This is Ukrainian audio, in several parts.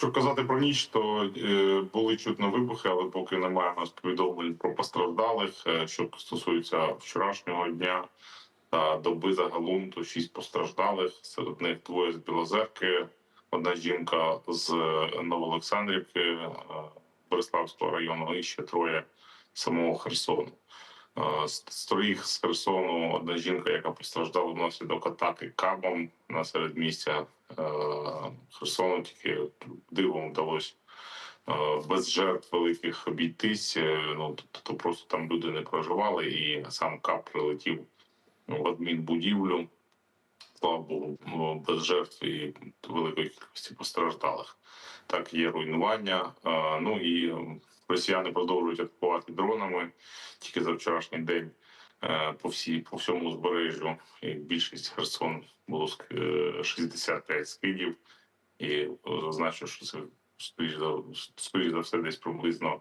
Що казати про ніч, то е, були чутно вибухи, але поки немає у нас повідомлень про постраждалих. Е, що стосується вчорашнього дня та доби загалом, то шість постраждалих. Серед них двоє з Білозерки, одна жінка з е, Новоолександрівки Бориславського району, і ще троє самого Херсону. З троїх з Херсону одна жінка, яка постраждала внаслідок атаки кабом на середмістя Херсону, тільки дивом вдалося е, без жертв великих обійтись. Е, Ну тобто просто там люди не проживали, і сам кап прилетів в адмінбудівлю. Слава Богу, ну, без жертв і великої кількості постраждалих. Так, є руйнування. Е, Ну і росіяни продовжують атакувати дронами тільки за вчорашній день по всій по всьому узбережжю. І більшість Херсон було ск- е, 65 скидів. І е, зазначу, що це скоріш за все десь приблизно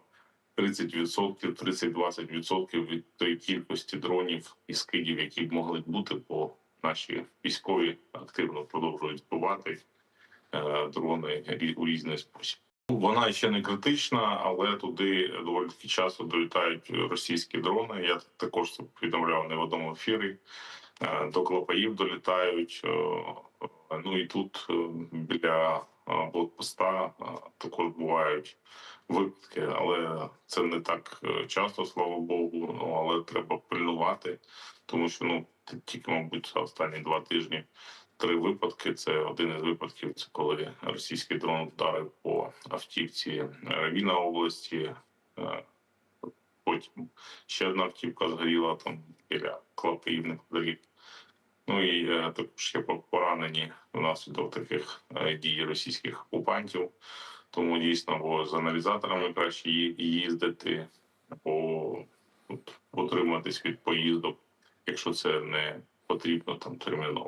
30%, 30-20% від тої кількості дронів і скидів, які б могли бути, бо наші військові активно продовжують збивати е, дрони у різний спосіб. Вона ще не критична, але туди доволі таки часто долітають російські дрони. Я також це повідомляв не в одному ефірі. Е, До Клопаїв долітають. е, Ну і тут е, біля блокпоста також бувають випадки, але це не так часто, слава Богу. Ну але треба пильнувати, тому що ну тільки, мабуть, за останні два тижні три випадки. Це один із випадків, це коли російський дрон вдарив по автівці Равіна області. Е, Потім ще одна автівка згоріла там біля Клопів неподалік. Ну і е, також є поранені внаслідок таких е, дій російських окупантів. Тому дійсно бо з аналізаторами краще їздити, бо от, утриматись від поїздок, якщо це не потрібно там терміново.